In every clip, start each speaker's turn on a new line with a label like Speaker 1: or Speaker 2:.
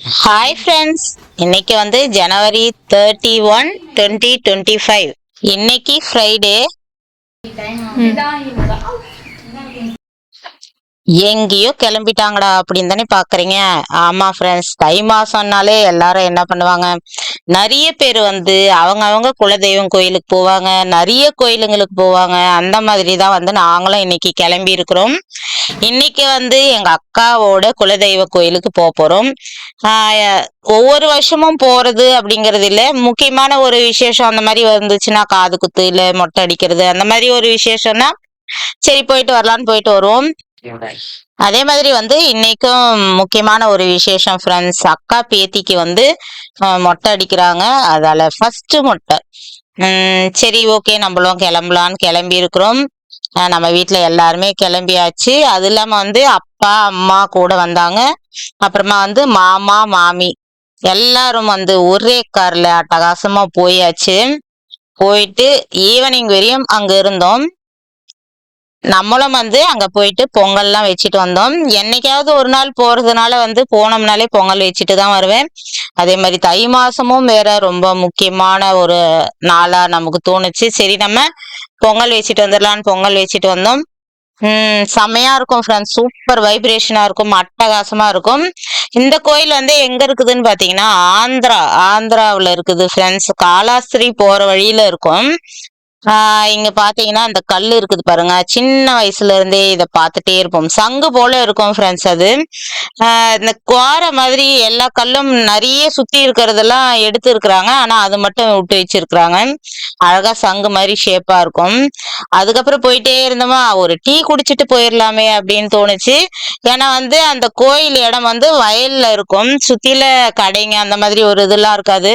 Speaker 1: Hi friends இன்னைக்கு வந்து January thirty one twenty twenty five இன்னைக்கு ஃப்ரைடே எங்கேயோ கிளம்பிட்டாங்கடா அப்படின்னு தானே பாக்குறீங்க? ஆமா ஃப்ரெண்ட்ஸ் தை மாசம்னாலே எல்லாரும் என்ன பண்ணுவாங்க? நிறைய பேர் வந்து அவங்க அவங்க குலதெய்வம் கோயிலுக்கு போவாங்க நிறைய கோயிலுங்களுக்கு போவாங்க. அந்த மாதிரி தான் வந்து நாங்களும் இன்னைக்கு கிளம்பி இருக்கிறோம். இன்னைக்கு வந்து எங்க அக்காவோட குலதெய்வ கோயிலுக்கு போக போறோம். ஒவ்வொரு வருஷமும் போறது அப்படிங்கிறது இல்ல. முக்கியமான ஒரு விசேஷம் அந்த மாதிரி வந்துச்சுன்னா காது குத்து இல்ல மொட்டை அடிக்கிறது அந்த மாதிரி ஒரு விசேஷம்னா சரி போயிட்டு வரலான்னு போயிட்டு வருவோம். அதே மாதிரி வந்து இன்னைக்கும் முக்கியமான ஒரு விசேஷம் ஃப்ரெண்ட்ஸ் அக்கா பேத்திக்கு வந்து மொட்டை அடிக்கிறாங்க. அதால ஃபர்ஸ்ட் மொட்டை. உம் சரி ஓகே நம்மளும் கிளம்பலான்னு கிளம்பி இருக்கிறோம். நம்ம வீட்ல எல்லாருமே கிளம்பியாச்சு. அது இல்லாம வந்து அப்பா அம்மா கூட வந்தாங்க. அப்புறமா வந்து மாமா மாமி எல்லாரும் வந்து ஒரே கார்ல அட்டகாசமா போயாச்சு. போயிட்டு ஈவினிங் வரையும் அங்க இருந்தோம். நம்மளும் வந்து அங்க போயிட்டு பொங்கல்லாம் வச்சுட்டு வந்தோம். என்னைக்காவது ஒரு நாள் போறதுனால வந்து போனோம்னாலே பொங்கல் வச்சுட்டு தான் வருவேன். அதே மாதிரி தை மாசமும் வேற ரொம்ப முக்கியமான ஒரு நாளா நமக்கு தோணுச்சு. சரி நம்ம பொங்கல் வச்சுட்டு வந்துடலான்னு பொங்கல் வச்சுட்டு வந்தோம். உம் செம்மையா இருக்கும் ஃப்ரெண்ட்ஸ் சூப்பர் வைப்ரேஷனா இருக்கும் அட்டகாசமா இருக்கும். இந்த கோயில் வந்து எங்க இருக்குதுன்னு பாத்தீங்கன்னா ஆந்திரா ஆந்திராவில் இருக்குது ஃப்ரெண்ட்ஸ் காலாஸ்திரி போற வழியில இருக்கும். இங்க பாத்தீங்கன்னா அந்த கல் இருக்குது பாருங்க. சின்ன வயசுல இருந்தே இத பார்த்துட்டே இருப்போம். சங்கு போல இருக்கும் ஃப்ரெண்ட்ஸ் அது. இந்த குவார மாதிரி எல்லா கல்லும் நிறைய சுத்தி இருக்கிறதெல்லாம் எடுத்து இருக்கிறாங்க ஆனா அது மட்டும் விட்டு வச்சிருக்கிறாங்க. அழகா சங்கு மாதிரி ஷேப்பா இருக்கும். அதுக்கப்புறம் போயிட்டே இருந்தோமா ஒரு டீ குடிச்சிட்டு போயிடலாமே அப்படின்னு தோணுச்சு. ஏன்னா வந்து அந்த கோயில் இடம் வந்து வயல்ல இருக்கும். சுத்தில கடைங்க அந்த மாதிரி ஒரு இதெல்லாம் இருக்காது.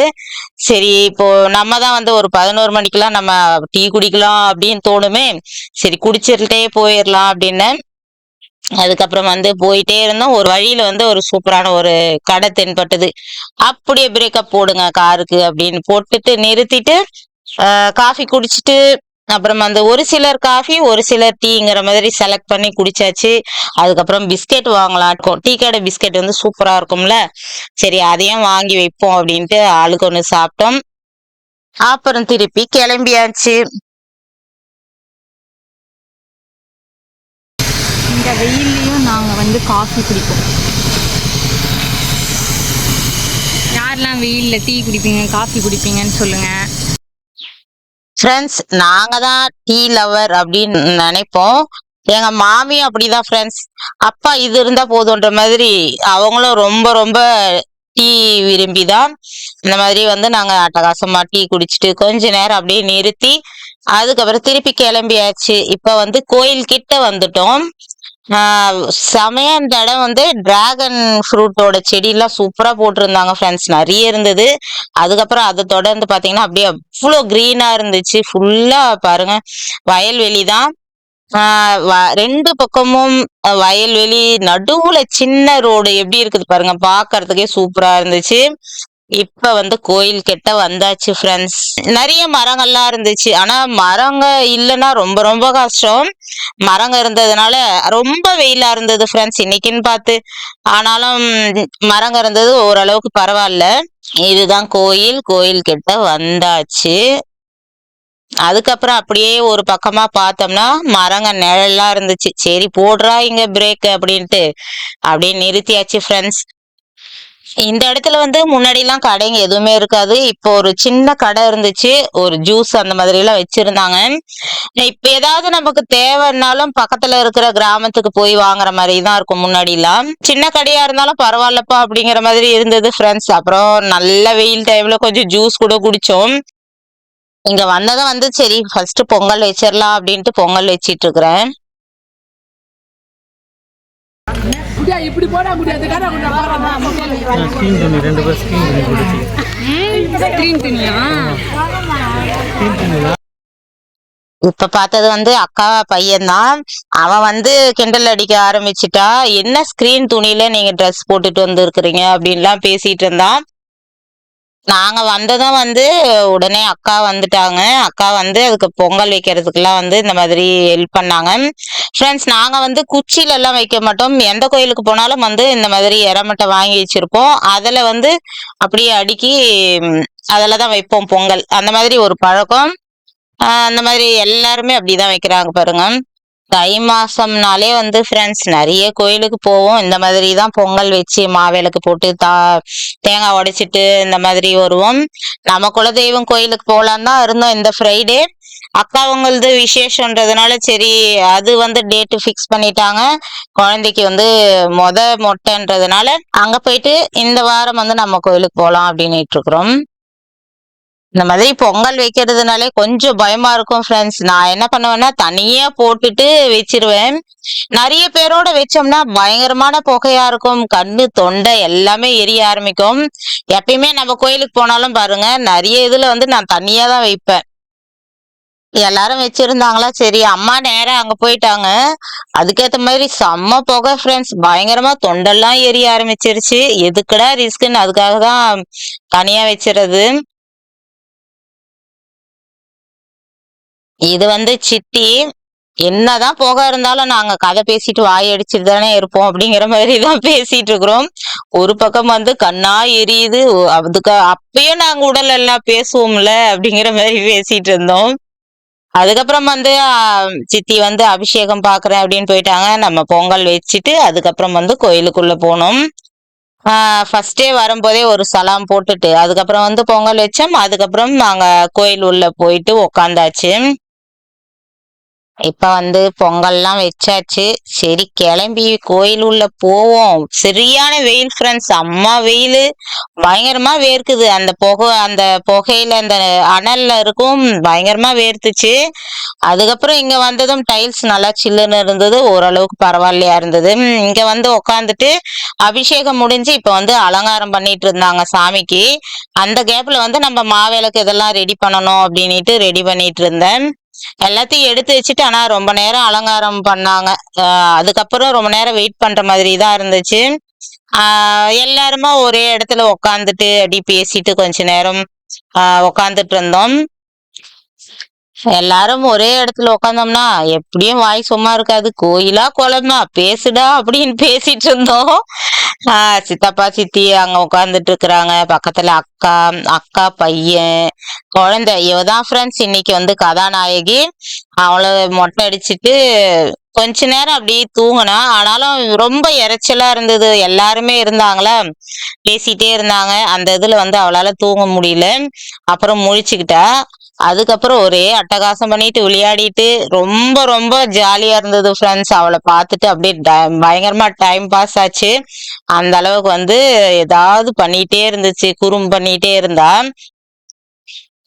Speaker 1: சரி இப்போ நம்ம தான் வந்து ஒரு பதினோரு மணிக்கெல்லாம் நம்ம டீ குடிக்கலாம் அப்படின்னு தோணுமே. சரி குடிச்சிட்டே போயிடலாம் அப்படின்னு. அதுக்கப்புறம் வந்து போயிட்டே இருந்தோம். ஒரு வழியில வந்து ஒரு சூப்பரான ஒரு கடை தென்பட்டது. அப்படியே பிரேக்கப் போடுங்க காருக்கு அப்படின்னு போட்டுட்டு நிறுத்திட்டு காஃபி குடிச்சிட்டு அப்புறம் அந்த ஒரு சிலர் காஃபி ஒரு சிலர் டீங்கிற மாதிரி செலக்ட் பண்ணி குடிச்சாச்சு. அதுக்கப்புறம் பிஸ்கெட் வாங்கலாம். டீ கடை பிஸ்கெட் வந்து சூப்பரா இருக்கும்ல. சரி அதையும் வாங்கி வைப்போம் அப்படின்ட்டு ஆளுக்கு ஒன்று சாப்பிட்டோம். அப்புறம் திருப்பி கிளம்பியாச்சு.
Speaker 2: இந்த வெயில்லையும் நாங்கள் வந்து காஃபி குடிப்போம். யாரெல்லாம் வெயிலில் டீ குடிப்பீங்க காஃபி குடிப்பீங்கன்னு சொல்லுங்கள்
Speaker 1: ஃப்ரெண்ட்ஸ் நாங்க தான் டீ லவர் அப்படின்னு நினைப்போம். எங்க மாமி அப்படிதான் ஃப்ரெண்ட்ஸ் அப்பா இது இருந்தா போதுன்ற மாதிரி அவங்களும் ரொம்ப ரொம்ப டீ விரும்பி தான் இந்த மாதிரி வந்து நாங்க அட்டகாசமா டீ குடிச்சிட்டு கொஞ்ச நேரம் அப்படியே நிறுத்தி அதுக்கப்புறம் திருப்பி கிளம்பியாச்சு. இப்ப வந்து கோயில் கிட்ட வந்துட்டோம். சமயம் செமையா இந்த இடம் வந்து டிராகன் ஃப்ரூட்டோட செடியெல்லாம் சூப்பரா போட்டிருந்தாங்க ஃப்ரெண்ட்ஸ் நிறைய இருந்தது. அதுக்கப்புறம் அதை தொடர்ந்து பாத்தீங்கன்னா அப்படியே அவ்வளோ க்ரீனாக இருந்துச்சு. ஃபுல்லா பாருங்க வயல்வெளி தான் ரெண்டு பக்கமும் வயல்வெளி நடுவுல சின்ன ரோடு எப்படி இருக்குது பாருங்க பாக்குறதுக்கே சூப்பரா இருந்துச்சு. இப்ப வந்து கோயில் கிட்ட வந்தாச்சு ஃப்ரெண்ட்ஸ் நிறைய மரங்கள்லாம் இருந்துச்சு. ஆனா மரங்க இல்லைன்னா ரொம்ப ரொம்ப கஷ்டம். மரங்க இருந்ததுனால ரொம்ப வெயிலா இருந்தது ஃப்ரெண்ட்ஸ் இன்னைக்குன்னு பார்த்து. ஆனாலும் மரங்க இருந்தது ஓரளவுக்கு பரவாயில்ல. இதுதான் கோயில் கோயில் கிட்ட வந்தாச்சு. அதுக்கப்புறம் அப்படியே ஒரு பக்கமா பார்த்தோம்னா மரங்க நிழல்லாம் இருந்துச்சு. சரி போடுறா இங்க பிரேக் அப்படின்ட்டு. அப்படியே நிறுத்தியாச்சு ஃப்ரெண்ட்ஸ் இந்த இடத்துல வந்து முன்னாடி எல்லாம் கடைங்க எதுவுமே இருக்காது. இப்போ ஒரு சின்ன கடை இருந்துச்சு. ஒரு ஜூஸ் அந்த மாதிரி எல்லாம் வச்சிருந்தாங்க. இப்ப ஏதாவது நமக்கு தேவைன்னாலும் பக்கத்துல இருக்கிற கிராமத்துக்கு போய் வாங்குற மாதிரி தான் இருக்கும் முன்னாடி எல்லாம் சின்ன கடையா இருந்தாலும் பரவாயில்லப்பா அப்படிங்கிற மாதிரி இருந்தது ஃப்ரெண்ட்ஸ் அப்புறம் நல்ல வெயில் டைம்ல கொஞ்சம் ஜூஸ் கூட குடிச்சோம். இங்க வந்ததும் வந்து சரி ஃபர்ஸ்ட் பொங்கல் வச்சிடலாம் அப்படின்ட்டு பொங்கல் வச்சிட்டு இருக்கிறேன்
Speaker 3: இப்படி போடா முடியாது
Speaker 1: இப்ப பார்த்தது வந்து அக்கா பையன்தான். அவன் வந்து கிண்டல் அடிக்க ஆரம்பிச்சிட்டா. என்ன ஸ்கிரீன் துணியில நீங்க ட்ரெஸ் போட்டுட்டு வந்திருக்கிறீங்க அப்படின்லாம் பேசிட்டு இருந்தான். நாங்க வந்ததும் வந்து உடனே அக்கா வந்துட்டாங்க. அக்கா வந்து அதுக்கு பொங்கல் வைக்கிறதுக்கெல்லாம் வந்து இந்த மாதிரி ஹெல்ப் பண்ணாங்க. ஃப்ரெண்ட்ஸ் நாங்க வந்து குச்சியிலெல்லாம் எல்லாம் வைக்க மாட்டோம். எந்த கோயிலுக்கு போனாலும் வந்து இந்த மாதிரி எரமட்டை வாங்கி வச்சிருப்போம். அதுல வந்து அப்படியே அடுக்கி அதில் தான் வைப்போம் பொங்கல். அந்த மாதிரி ஒரு பழக்கம். அந்த மாதிரி எல்லாருமே அப்படிதான் வைக்கிறாங்க பாருங்க. தை மாசம்னாலே வந்து ஃப்ரெண்ட்ஸ் நிறைய கோயிலுக்கு போவோம். இந்த மாதிரி தான் பொங்கல் வச்சு மாவிளக்கு போட்டு தா தேங்காய் உடைச்சிட்டு இந்த மாதிரி வருவோம். நம்ம குலதெய்வம் கோயிலுக்கு போகலான் தான் இருந்தோம் இந்த ஃப்ரைடே அக்காவங்களது விசேஷன்றதுனால சரி அது வந்து டேட்டு ஃபிக்ஸ் பண்ணிட்டாங்க. குழந்தைக்கு வந்து மொத மொட்டைன்றதுனால அங்கே போயிட்டு இந்த வாரம் வந்து நம்ம கோயிலுக்கு போகலாம் அப்படின்னுட்டு இருக்கிறோம். இந்த மாதிரி பொங்கல் வைக்கிறதுனாலே கொஞ்சம் பயமா இருக்கும் ஃப்ரெண்ட்ஸ் நான் என்ன பண்ணுவேன்னா தனியா போட்டுட்டு வச்சிருவேன். நிறைய பேரோட வச்சோம்னா பயங்கரமான புகையா இருக்கும். கண்ணு தொண்டை எல்லாமே எரிய ஆரம்பிக்கும். எப்பயுமே நம்ம கோயிலுக்கு போனாலும் பாருங்க நிறைய இதுல வந்து நான் தனியா தான் வைப்பேன். எல்லாரும் வச்சிருந்தாங்களா? சரி அம்மா நேரம் அங்க போயிட்டாங்க. அதுக்கேத்த மாதிரி செம்ம புகை ஃப்ரெண்ட்ஸ் பயங்கரமா தொண்டெல்லாம் எரிய ஆரம்பிச்சிருச்சு. எதுக்குடா ரிஸ்க்குன்னு அதுக்காக தான் தனியா வச்சிருது இது வந்து சித்தி என்னதான் போக இருந்தாலும் நாங்க கதை பேசிட்டு வாய் அடிச்சுட்டு தானே இருப்போம் அப்படிங்கிற மாதிரி தான் பேசிட்டு இருக்கிறோம். ஒரு பக்கம் வந்து கண்ணா எரியுது அதுக்கு அப்பயும் நாங்க உடல் எல்லாம் பேசுவோம்ல அப்படிங்கிற மாதிரி பேசிட்டு இருந்தோம். அதுக்கப்புறம் வந்து சித்தி வந்து அபிஷேகம் பாக்குறேன் அப்படின்னு போயிட்டாங்க. நம்ம பொங்கல் வச்சுட்டு அதுக்கப்புறம் வந்து கோயிலுக்குள்ள போனோம். ஃபர்ஸ்டே வரும்போதே ஒரு சலாம் போட்டுட்டு அதுக்கப்புறம் வந்து பொங்கல் வச்சோம். அதுக்கப்புறம் நாங்க கோயில் உள்ள போயிட்டு உக்காந்தாச்சு. இப்ப வந்து பொங்கல்லாம் வச்சாச்சு. சரி கிளம்பி கோயில் உள்ள போவோம். சரியான வெயில் ஃப்ரெண்ட்ஸ் அம்மா வெயில். பயங்கரமா வேர்க்குது. அந்த புகை அந்த புகையில அந்த அனல்ல இருக்கும். பயங்கரமா வேர்த்துச்சு. அதுக்கப்புறம் இங்க வந்ததும் டைல்ஸ் நல்லா சில்லுன்னு இருந்தது. ஓரளவுக்கு பரவாயில்லையா இருந்தது. இங்க வந்து உக்காந்துட்டு அபிஷேகம் முடிஞ்சு இப்ப வந்து அலங்காரம் பண்ணிட்டு இருந்தாங்க சாமிக்கு. அந்த கேப்ல வந்து நம்ம மாவிளக்கு இதெல்லாம் ரெடி பண்ணணும் அப்படின்ட்டு ரெடி பண்ணிட்டு இருந்தேன். எல்லாத்தையும் எடுத்து வச்சுட்டு ஆனா ரொம்ப நேரம் அலங்காரம் பண்ணாங்க. அதுக்கப்புறம் ரொம்ப நேரம் வெயிட் பண்ற மாதிரி தான் இருந்துச்சு. ஆஹ் எல்லாருமா ஒரே இடத்துல உக்காந்துட்டு அப்படி பேசிட்டு கொஞ்ச நேரம் ஆஹ் உக்காந்துட்டு இருந்தோம். எல்லாரும் ஒரே இடத்துல உக்காந்தோம்னா எப்படியும் வாய் சும்மா இருக்காது. கோயிலா குளம்னா பேசுடா அப்படின்னு பேசிட்டு இருந்தோம். ஆஹ் சித்தப்பா சித்தி அங்க உட்கார்ந்துட்டு இருக்கிறாங்க பக்கத்துல அக்கா அக்கா பையன் குழந்தை. இவதான் ஃப்ரெண்ட்ஸ் இன்னைக்கு வந்து கதாநாயகி. அவளை மொட்டை அடிச்சிட்டு கொஞ்ச நேரம் அப்படியே தூங்கினா ஆனாலும் ரொம்ப இரைச்சலா இருந்தது. எல்லாருமே இருந்தாங்களா. பேசிட்டே இருந்தாங்க. அந்த இதுல வந்து அவளால தூங்க முடியல. அப்புறம் முழிச்சுக்கிட்டா அதுக்கப்புறம் ஒரே அட்டகாசம் பண்ணிட்டு விளையாடிட்டு ரொம்ப ரொம்ப ஜாலியா இருந்தது ஃப்ரெண்ட்ஸ் அவளை பார்த்துட்டு அப்படியே ட- பயங்கரமா டைம் பாஸ் ஆச்சு. அந்த அளவுக்கு வந்து ஏதாவது பண்ணிட்டே இருந்துச்சு குறும் பண்ணிட்டே இருந்தா.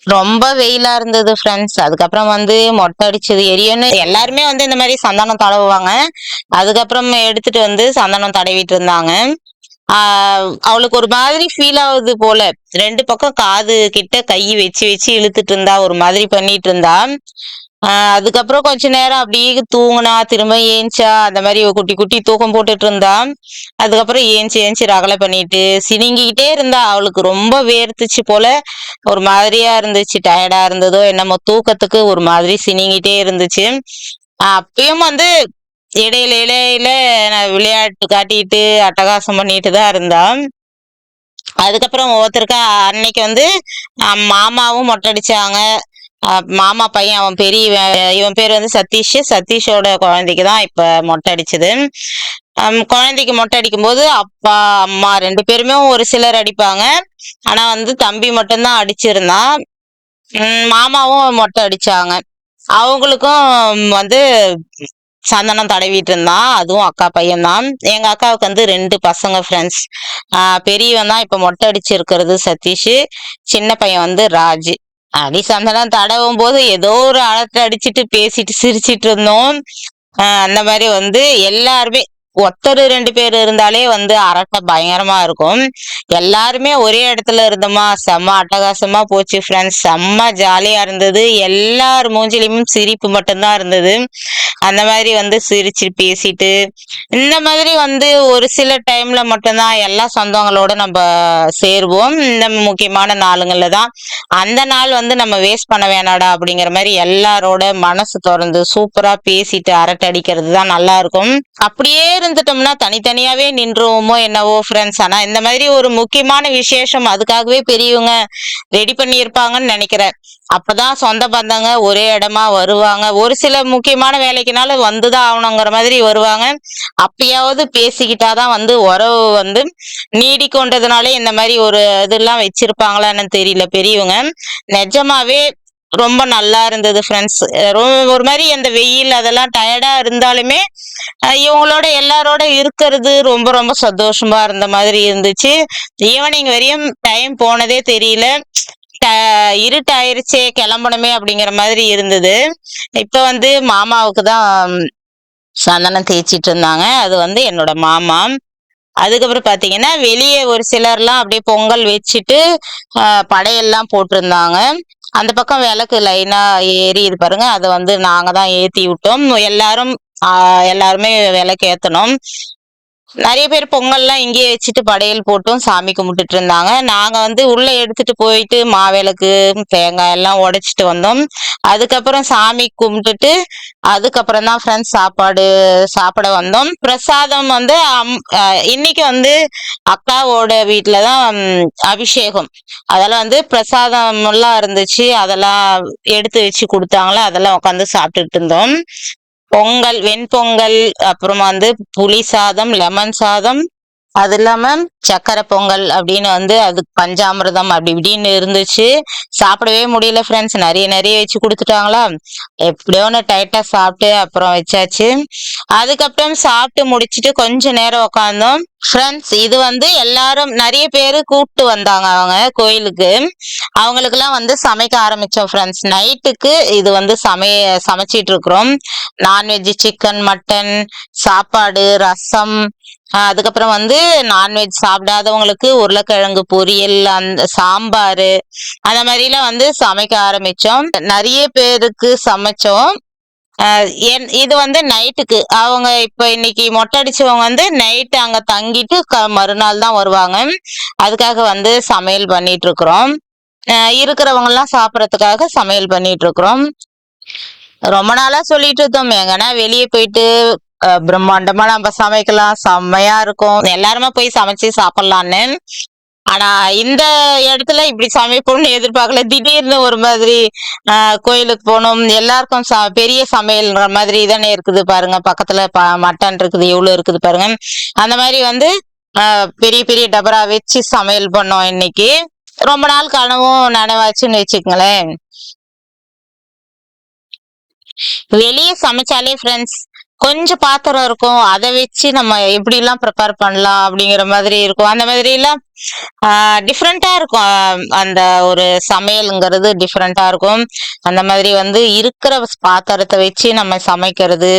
Speaker 1: ரொம்ப வெயிலா இருந்தது ஃப்ரெண்ட்ஸ் அதுக்கப்புறம் வந்து மொட்டை அடிச்சது எரியன்னு எல்லாருமே வந்து இந்த மாதிரி சந்தானம் தடவுவாங்க. அதுக்கப்புறம் எடுத்துட்டு வந்து சந்தானம் தடவிட்டு இருந்தாங்க. அவளுக்கு ஒரு மாதிரி ஃபீல் ஆகுது போல. ரெண்டு பக்கம் காது கிட்ட கை வச்சு வச்சு இழுத்துட்டு இருந்தா ஒரு மாதிரி பண்ணிட்டு இருந்தா. அதுக்கப்புறம் கொஞ்ச நேரம் அப்படியே தூங்குனா திரும்ப ஏஞ்சா அந்த மாதிரி குட்டி குட்டி தூக்கம் போட்டுட்டு இருந்தா. அதுக்கப்புறம் ஏஞ்சி ஏஞ்சி ரகலை பண்ணிட்டு சினிங்கிக்கிட்டே இருந்தா. அவளுக்கு ரொம்ப வேர்த்துச்சு போல. ஒரு மாதிரியா இருந்துச்சு. டயர்டா இருந்ததோ என்னமோ தூக்கத்துக்கு ஒரு மாதிரி சினிங்கிட்டே இருந்துச்சு. அப்பயும் வந்து இடையில இடையில நான் விளையாட்டு காட்டிட்டு அட்டகாசம் பண்ணிட்டு தான் இருந்தான் அதுக்கப்புறம் ஒவ்வொருத்தருக்கா அன்னைக்கு வந்து மாமாவும் மொட்டை அடிச்சாங்க மாமா பையன் அவன் பெரிய இவன் பேர் வந்து சதீஷ். சதீஷோட குழந்தைக்கு தான் இப்ப மொட்டை அடிச்சது குழந்தைக்கு மொட்டை அடிக்கும் போது அப்பா அம்மா ரெண்டு பேருமே ஒரு சிலர் அடிப்பாங்க. ஆனா வந்து தம்பி மட்டும்தான் அடிச்சிருந்தான். மாமாவும் மொட்டை அடிச்சாங்க அவங்களுக்கும் வந்து சந்தனம் தடவிட்டு இருந்தான் அதுவும் அக்கா பையன் தான் எங்க அக்காவுக்கு வந்து ரெண்டு பசங்க ஃப்ரெண்ட்ஸ் பெரியவன் தான் இப்ப மொட்டை அடிச்சிருக்கிறது சதீஷ். சின்ன பையன் வந்து ராஜ். அடி சந்தனம் தடவும் போது ஏதோ ஒரு அழத்தை அடிச்சிட்டு பேசிட்டு சிரிச்சிட்டு இருந்தோம். அந்த மாதிரி வந்து எல்லாருமே ஒருத்தர் ரெண்டு பேர் இருந்தாலே வந்து அரட்டை பயங்கரமா இருக்கும். எல்லாருமே ஒரே இடத்துல இருந்தோமா செம்ம அட்டகாசமா போச்சு ஃப்ரெண்ட்ஸ் செம்ம ஜாலியா இருந்தது. எல்லார் மூஞ்சிலையும் சிரிப்பு மட்டும்தான் இருந்தது. அந்த மாதிரி வந்து சிரிச்சு பேசிட்டு இந்த மாதிரி வந்து ஒரு சில டைம்ல மட்டும்தான் எல்லா சொந்தங்களோட நம்ம சேருவோம். இந்த முக்கியமான நாளுங்கள்ல தான். அந்த நாள் வந்து நம்ம வேஸ்ட் பண்ண வேணாடா அப்படிங்கிற மாதிரி எல்லாரோட மனசு திறந்து சூப்பரா பேசிட்டு அரட்டை அடிக்கிறது தான் நல்லா இருக்கும். அப்படியே இருந்துட்டோம்னா தனித்தனியாவே நின்றுவோமோ என்னவோ ஃப்ரெண்ட்ஸ் ஆனா இந்த மாதிரி ஒரு முக்கியமான விசேஷம் அதுக்காகவே பெரியவங்க ரெடி பண்ணியிருப்பாங்கன்னு நினைக்கிறேன். அப்பதான் சொந்த பந்தங்க ஒரே இடமா வருவாங்க. ஒரு சில முக்கியமான வேலை வேலைக்குனாலும் வந்துதான் ஆகணுங்கிற மாதிரி வருவாங்க. அப்பயாவது பேசிக்கிட்டாதான் வந்து உறவு வந்து நீடிக்கொண்டதுனாலே இந்த மாதிரி ஒரு இதெல்லாம் வச்சிருப்பாங்களான்னு தெரியல பெரியவங்க. நிஜமாவே ரொம்ப நல்லா இருந்தது ஃப்ரெண்ட்ஸ் ஒரு மாதிரி அந்த வெயில் அதெல்லாம் டயர்டா இருந்தாலுமே இவங்களோட எல்லாரோட இருக்கிறது ரொம்ப ரொம்ப சந்தோஷமா இருந்த மாதிரி இருந்துச்சு. ஈவினிங் வரையும் டைம் போனதே தெரியல. இருட்டாயிருச்சே கிளம்பணுமே அப்படிங்கிற மாதிரி இருந்தது. இப்ப வந்து மாமாவுக்கு தான் சந்தனம் தேய்ச்சிட்டு இருந்தாங்க அது வந்து என்னோட மாமா. அதுக்கப்புறம் பாத்தீங்கன்னா வெளியே ஒரு சிலர்லாம் அப்படியே பொங்கல் வச்சுட்டு படையெல்லாம் போட்டிருந்தாங்க. அந்த பக்கம் விளக்கு லைனா ஏறி இது பாருங்க அதை வந்து நாங்க தான் ஏற்றி விட்டோம். எல்லாரும் ஆஹ் எல்லாருமே விளக்கு ஏற்றணும் நிறைய பேர் பொங்கல்லாம் இங்கேயே வச்சுட்டு படையல் போட்டும் சாமி கும்பிட்டுட்டு இருந்தாங்க. நாங்க வந்து உள்ள எடுத்துட்டு போயிட்டு மாவிளக்கு தேங்காய் எல்லாம் உடைச்சிட்டு வந்தோம். அதுக்கப்புறம் சாமி கும்பிட்டுட்டு அதுக்கப்புறம் தான் ஃப்ரெண்ட்ஸ் சாப்பாடு சாப்பிட வந்தோம். பிரசாதம் வந்து அம்- அஹ் இன்னைக்கு வந்து அக்காவோட வீட்டில் தான் அபிஷேகம். அதெல்லாம் வந்து பிரசாதம் எல்லாம் இருந்துச்சு. அதெல்லாம் எடுத்து வச்சு கொடுத்தாங்களே? அதெல்லாம் உட்காந்து சாப்பிட்டுட்டு இருந்தோம். பொங்கல் வெண்பொங்கல் அப்புறமா வந்து புளி சாதம் லெமன் சாதம். அது இல்லாம சக்கரை பொங்கல் அப்படின்னு வந்து அது பஞ்சாமிர்தம் அப்படி இப்படின்னு இருந்துச்சு. சாப்பிடவே முடியல ஃப்ரெண்ட்ஸ் நிறைய நிறைய வச்சு கொடுத்துட்டாங்களா? எப்படியோ ஒன்று டைட்டா சாப்பிட்டு அப்புறம் வச்சாச்சு. அதுக்கப்புறம் சாப்பிட்டு முடிச்சிட்டு கொஞ்ச நேரம் உட்காந்தோம். ஃப்ரெண்ட்ஸ் இது வந்து எல்லாரும் நிறைய பேர் கூப்பிட்டு வந்தாங்க அவங்க கோயிலுக்கு. அவங்களுக்குலாம் வந்து சமைக்க ஆரம்பிச்சோம் ஃப்ரெண்ட்ஸ் நைட்டுக்கு இது வந்து சமைய சமைச்சிட்டு இருக்கிறோம். நான்வெஜ் சிக்கன் மட்டன் சாப்பாடு ரசம். அதுக்கப்புறம் வந்து நான்வெஜ் சாப்பிடாதவங்களுக்கு உருளைக்கிழங்கு பொரியல் அந்த சாம்பார். அந்த மாதிரிலாம் வந்து சமைக்க ஆரம்பிச்சோம். நிறைய பேருக்கு சமைச்சோம். என்- இது வந்து நைட்டுக்கு. அவங்க இப்போ இன்னைக்கு மொட்டை அடிச்சவங்க வந்து நைட்டு அங்கே தங்கிட்டு க- மறுநாள் தான் வருவாங்க. அதுக்காக வந்து சமையல் பண்ணிட்டு இருக்கிறோம் ஆஹ் சாப்பிட்றதுக்காக சமையல் பண்ணிட்டு இருக்கிறோம் ரொம்ப நாளாக சொல்லிட்டு இருந்தோம். எங்கன்னா வெளியே போயிட்டு பிரம்மாண்டமாக பிரம்மாண்டமா நம்ம சமைக்கலாம். செம்மையா இருக்கும். எல்லாருமே போய் சமைச்சு சாப்பிடலான்னு. ஆனா இந்த இடத்துல இப்படி சமைப்போம்னு எதிர்பார்க்கல. திடீர்னு ஒரு மாதிரி கோயிலுக்கு போகணும். எல்லாருக்கும் ச பெரிய சமையல்ன்ற மாதிரி தானே இருக்குது பாருங்க. பக்கத்துல ப மட்டன் இருக்குது எவ்வளவு இருக்குது பாருங்க. அந்த மாதிரி வந்து பெரிய பெரிய டபரா வச்சு சமையல் பண்ணோம் இன்னைக்கு. ரொம்ப நாள் கனவும் நனவாச்சுன்னு வச்சுக்கோங்களேன். வெளியே சமைச்சாலே ஃப்ரெண்ட்ஸ் கொஞ்சம் பாத்திரம் இருக்கும். அதை வச்சு நம்ம எப்படி எல்லாம் ப்ரிப்பேர் பண்ணலாம் அப்படிங்கிற மாதிரி இருக்கும். அந்த மாதிரி எல்லாம் டிஃப்ரெண்டா இருக்கும். அந்த ஒரு சமையலுங்கிறது டிஃப்ரெண்டா இருக்கும். அந்த மாதிரி வந்து இருக்கிற பாத்திரத்தை வச்சு நம்ம சமைக்கிறது.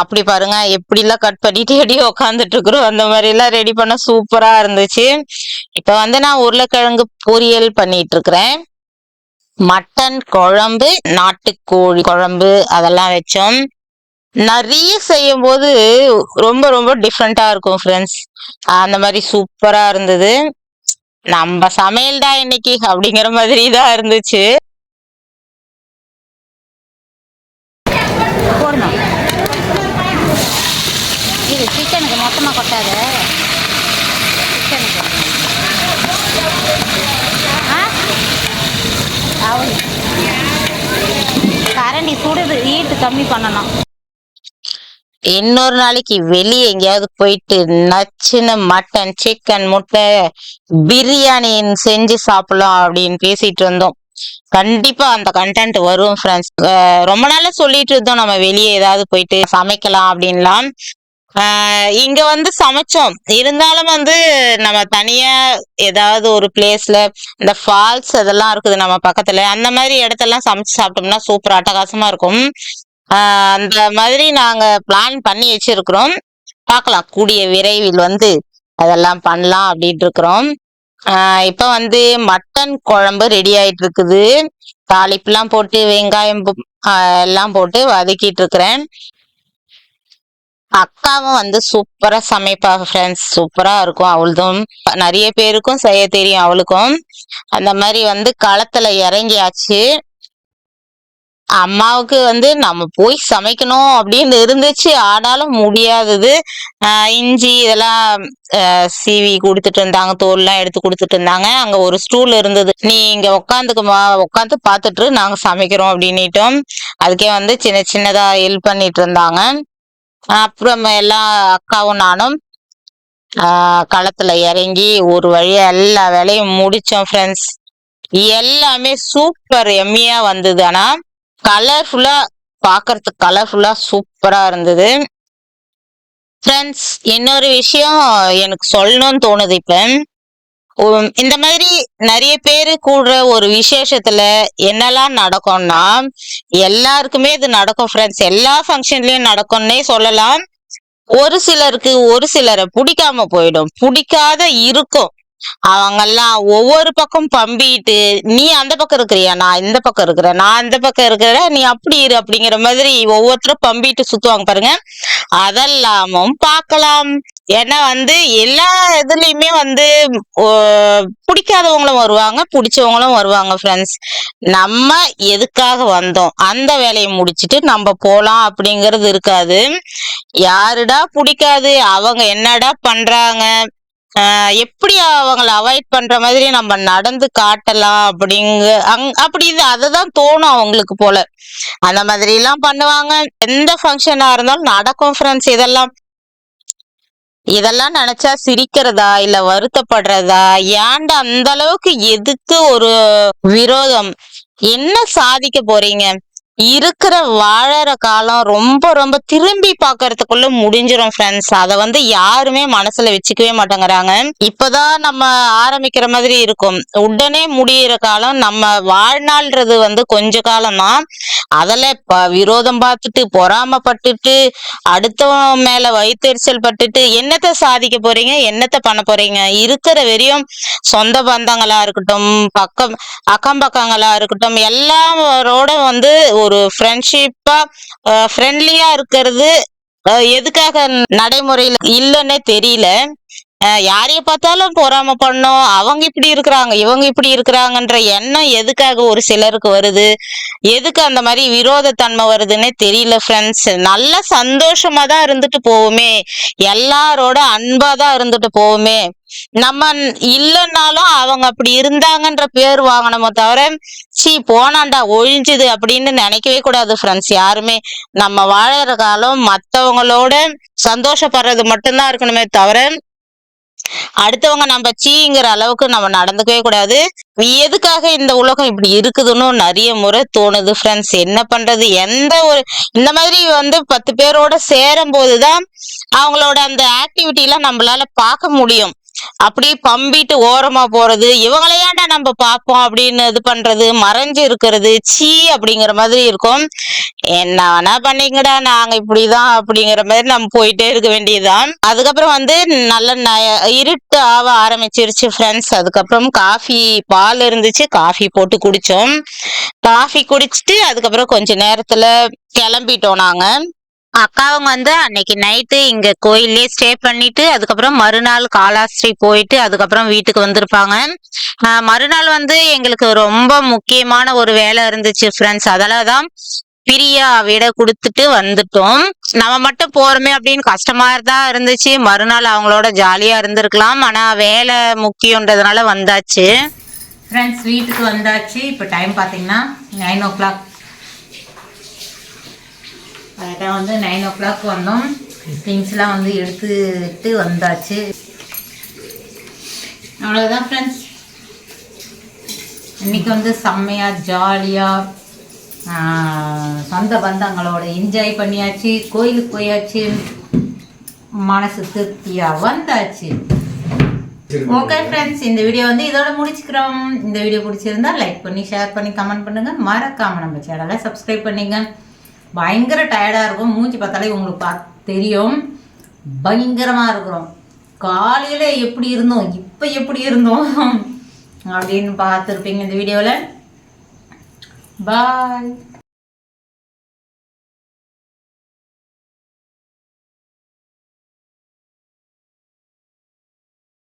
Speaker 1: அப்படி பாருங்க. எப்படி எல்லாம் கட் பண்ணிட்டு அப்படியே உக்காந்துட்டு இருக்கிறோம். அந்த மாதிரி எல்லாம் ரெடி பண்ண சூப்பரா இருந்துச்சு. இப்ப வந்து நான் உருளைக்கிழங்கு பொரியல் பண்ணிட்டு இருக்கிறேன். மட்டன் குழம்பு நாட்டுக்கோழி குழம்பு அதெல்லாம் வச்சோம். நிறைய செய்யும் போது ரொம்ப ரொம்ப டிஃப்ரெண்ட்டாக இருக்கும் ஃப்ரெண்ட்ஸ் அந்த மாதிரி சூப்பராக இருந்தது. நம்ம சமையல் தான் இன்னைக்கு அப்படிங்கிற மாதிரி தான் இருந்துச்சு.
Speaker 4: இது சிக்கனுக்கு மொத்தமாக கொட்டாத. சிக்கனுக்கு கரண்டி சுடுது ஹீட்டு கம்மி பண்ணலாம்
Speaker 1: இன்னொரு நாளைக்கு வெளியே எங்கேயாவது போயிட்டு நச்சுன்னு மட்டன் சிக்கன் முட்டை பிரியாணி செஞ்சு சாப்பிடலாம் அப்படின்னு பேசிட்டு இருந்தோம். கண்டிப்பா அந்த கண்டென்ட் வரும் ஃப்ரெண்ட்ஸ் ரொம்ப நாளா சொல்லிட்டு இருந்தோம் நம்ம வெளியே ஏதாவது போயிட்டு சமைக்கலாம் அப்படின்லாம். இங்க வந்து சமைச்சோம். இருந்தாலும் வந்து நம்ம தனியா ஏதாவது ஒரு பிளேஸ்ல இந்த ஃபால்ஸ் அதெல்லாம் இருக்குது நம்ம பக்கத்துல. அந்த மாதிரி இடத்தெல்லாம் சமைச்சு சாப்பிட்டோம்னா சூப்பர் அட்டகாசமா இருக்கும். அந்த மாதிரி நாங்க பிளான் பண்ணி வச்சிருக்கிறோம். பார்க்கலாம். கூடிய விரைவில் வந்து அதெல்லாம் பண்ணலாம் அப்படின்ட்டு இருக்கிறோம். இப்ப வந்து மட்டன் குழம்பு ரெடி ஆயிட்டு இருக்குது. தாளிப்புலாம் போட்டு வெங்காயம் எல்லாம் போட்டு வதக்கிட்டு இருக்கிறேன். அக்காவும் வந்து சூப்பரா சமைப்பா ஃப்ரெண்ட்ஸ் சூப்பரா இருக்கும். அவளுதும் நிறைய பேருக்கும் செய்ய தெரியும் அவளுக்கும். அந்த மாதிரி வந்து களத்துல இறங்கியாச்சு. அம்மாவுக்கு வந்து நம்ம போய் சமைக்கணும் அப்படின்னு இருந்துச்சு. ஆனாலும் முடியாதது. இஞ்சி இதெல்லாம் சீவி கொடுத்துட்டு இருந்தாங்க. தோல் எல்லாம் எடுத்து கொடுத்துட்டு இருந்தாங்க. அங்க ஒரு ஸ்டூல் இருந்தது. நீ இங்க உட்காந்துக்குமா உட்காந்து பார்த்துட்டு நாங்க சமைக்கிறோம் அப்படின்னுட்டோம். அதுக்கே வந்து சின்ன சின்னதா ஹெல்ப் பண்ணிட்டு இருந்தாங்க. அப்புறம் எல்லாம் அக்காவும் நானும் களத்துல இறங்கி ஒரு வழியா எல்லா வேலையும் முடிச்சோம் ஃப்ரெண்ட்ஸ் எல்லாமே சூப்பர் எம்மியா வந்தது. ஆனா கலர்ஃபுல்லா பார்க்கறதுக்கு கலர்ஃபுல்லா சூப்பரா இருந்தது. ஃப்ரெண்ட்ஸ் இன்னொரு விஷயம் எனக்கு சொல்லணும்னு தோணுது இப்ப. இந்த மாதிரி நிறைய பேரு கூடுற ஒரு விசேஷத்துல என்னெல்லாம் நடக்கும்னா எல்லாருக்குமே இது நடக்கும் ஃப்ரெண்ட்ஸ் எல்லா ஃபங்க்ஷன்லயும் நடக்கும்னே சொல்லலாம். ஒரு சிலருக்கு ஒரு சிலரை பிடிக்காம போயிடும். பிடிக்காத இருக்கும். அவங்கெல்லாம் ஒவ்வொரு பக்கம் பம்பிட்டு நீ அந்த பக்கம் இருக்கிறியா? நான் இந்த பக்கம் இருக்கிறேன். நான் இந்த பக்கம் இருக்கிற நீ அப்படி இரு அப்படிங்கிற மாதிரி ஒவ்வொருத்தரும் பம்பிட்டு சுத்துவாங்க பாருங்க. அதெல்லாமும் பார்க்கலாம். ஏன்னா வந்து எல்லா இதுலயுமே வந்து ஓ, பிடிக்காதவங்களும் வருவாங்க பிடிச்சவங்களும் வருவாங்க ஃப்ரெண்ட்ஸ் நம்ம எதுக்காக வந்தோம்? அந்த வேலையை முடிச்சிட்டு நம்ம போலாம் அப்படிங்கிறது இருக்காது. யாருடா பிடிக்காது? அவங்க என்னடா பண்றாங்க? எப்படி அவங்கள அவாய்ட் பண்ற மாதிரி நம்ம நடந்து காட்டலாம் அப்படிங்க அங் அப்படி இது அதுதான் தோணும் அவங்களுக்கு போல. அந்த மாதிரி எல்லாம் பண்ணுவாங்க. எந்த ஃபங்க்ஷனா இருந்தாலும் நடக்கும் ஃப்ரெண்ட்ஸ் இதெல்லாம். இதெல்லாம் நினைச்சா சிரிக்கிறதா இல்ல வருத்தப்படுறதா? ஏன்டா அந்த அளவுக்கு எதுக்கு ஒரு விரோதம்? என்ன சாதிக்க போறீங்க? இருக்கிற வாழற காலம் ரொம்ப ரொம்ப திரும்பி பார்க்கறதுக்குள்ள முடிஞ்சிடும் ஃப்ரெண்ட்ஸ் அதை வந்து யாருமே மனசுல வச்சுக்கவே மாட்டேங்கிறாங்க. இப்பதான் நம்ம ஆரம்பிக்கிற மாதிரி இருக்கும். உடனே முடியிற காலம் நம்ம வாழ்நாள்ன்றது வந்து கொஞ்ச காலம் தான் அதில் ப விரோதம் பார்த்துட்டு பொறாமப்பட்டுட்டு அடுத்தவன் மேல வயிற்றுச்சல் பட்டுட்டு என்னத்த சாதிக்க போறீங்க? என்னத்த பண்ண போறீங்க? இருக்கிற வரையும் சொந்த பந்தங்களா இருக்கட்டும் பக்கம் அக்கம் பக்கங்களா இருக்கட்டும் எல்லாரோட வந்து ஒரு ஃப்ரெண்ட்ஷிப்பா ஃப்ரெண்ட்லியா இருக்கிறது. எதுக்காக நடைமுறையில இல்லைன்னே தெரியல. யாரைய பார்த்தாலும் பொறாம பண்ணோம். அவங்க இப்படி இருக்கிறாங்க இவங்க இப்படி இருக்கிறாங்கன்ற எண்ணம் எதுக்காக ஒரு சிலருக்கு வருது? எதுக்கு அந்த மாதிரி விரோதத்தன்மை வருதுன்னே தெரியல ஃப்ரெண்ட்ஸ் நல்லா சந்தோஷமா தான் இருந்துட்டு போவோமே எல்லாரோட அன்பா தான் இருந்துட்டு போவோமே நம்ம இல்லைன்னாலும் அவங்க அப்படி இருந்தாங்கன்ற பேர் வாங்கணுமோ தவிர சீ போனாண்டா ஒழிஞ்சுது அப்படின்னு நினைக்கவே கூடாது ஃப்ரெண்ட்ஸ் யாருமே. நம்ம வாழற காலம் மத்தவங்களோட சந்தோஷப்படுறது மட்டும்தான் இருக்கணுமே தவிர அடுத்தவங்க நம்ம சீங்கிற அளவுக்கு நம்ம நடந்துக்கவே கூடாது. எதுக்காக இந்த உலகம் இப்படி இருக்குதுன்னு நிறைய முறை தோணுது ஃப்ரெண்ட்ஸ் என்ன பண்றது? எந்த ஒரு இந்த மாதிரி வந்து பத்து பேரோட சேரும் போதுதான் அவங்களோட அந்த ஆக்டிவிட்டி எல்லாம் நம்மளால பார்க்க முடியும். அப்படியே பம்பிட்டு ஓரமா போறது இவங்களையாண்டா நம்ம பார்ப்போம் அப்படின்னு இது பண்றது மறைஞ்சு இருக்கிறது சீ அப்படிங்கிற மாதிரி இருக்கும். என்ன வேணா பண்ணிங்கடா நாங்க இப்படிதான் அப்படிங்கிற மாதிரி நம்ம போயிட்டே இருக்க வேண்டியதுதான். அதுக்கப்புறம் வந்து நல்ல ந- இருட்டு ஆக ஆரம்பிச்சிருச்சு ஃப்ரெண்ட்ஸ் அதுக்கப்புறம் காஃபி பால் இருந்துச்சு காஃபி போட்டு குடிச்சோம். காஃபி குடிச்சிட்டு அதுக்கப்புறம் கொஞ்ச நேரத்துல கிளம்பிட்டோம் நாங்க. அக்காவங்க வந்து அன்னைக்கு நைட்டு இங்க கோயிலே ஸ்டே பண்ணிட்டு அதுக்கப்புறம் மறுநாள் காலாஸ்திரி போயிட்டு அதுக்கப்புறம் வீட்டுக்கு வந்திருப்பாங்க. மறுநாள் வந்து எங்களுக்கு ரொம்ப முக்கியமான ஒரு வேலை இருந்துச்சு ஃப்ரெண்ட்ஸ் அதெல்லாம் தான் பிரியா விட கொடுத்துட்டு வந்துட்டோம். நம்ம மட்டும் போறோமே அப்படின்னு கஷ்டமா தான் இருந்துச்சு. மறுநாள் அவங்களோட ஜாலியா இருந்திருக்கலாம். ஆனா வேலை முக்கியன்றதுனால வந்தாச்சு.
Speaker 4: ஃப்ரெண்ட்ஸ் வீட்டுக்கு வந்தாச்சு. இப்போ டைம் பார்த்தீங்கன்னா நைன் ஓ கிளாக் கரெக்டாக வந்து நைன் ஓ கிளாக் வந்தோம் திங்ஸ்லாம் வந்து எடுத்துட்டு வந்தாச்சு. அவ்வளோதான் ஃப்ரெண்ட்ஸ் இன்னைக்கு வந்து செம்மையாக ஜாலியாக சொந்த பந்தங்களோட என்ஜாய் பண்ணியாச்சு. கோயிலுக்கு போயாச்சு. மனசு திருப்தியாக வந்தாச்சு. ஓகே ஃப்ரெண்ட்ஸ் இந்த வீடியோ வந்து இதோட முடிச்சுக்கிறோம். இந்த வீடியோ பிடிச்சிருந்தா லைக் பண்ணி ஷேர் பண்ணி கமெண்ட் பண்ணுங்கள் மறக்காமல் நம்ம சேனலை சப்ஸ்கிரைப் பண்ணிங்க. பயங்கர டயர்டாக இருக்கும். மூச்சு பார்த்தாலே உங்களுக்கு பா தெரியும். பயங்கரமாக இருக்கிறோம். காலையில் எப்படி இருந்தோம்?
Speaker 1: இப்போ எப்படி இருந்தோம்? அப்படின்னு பார்த்துருப்பீங்க இந்த வீடியோவில் பாய்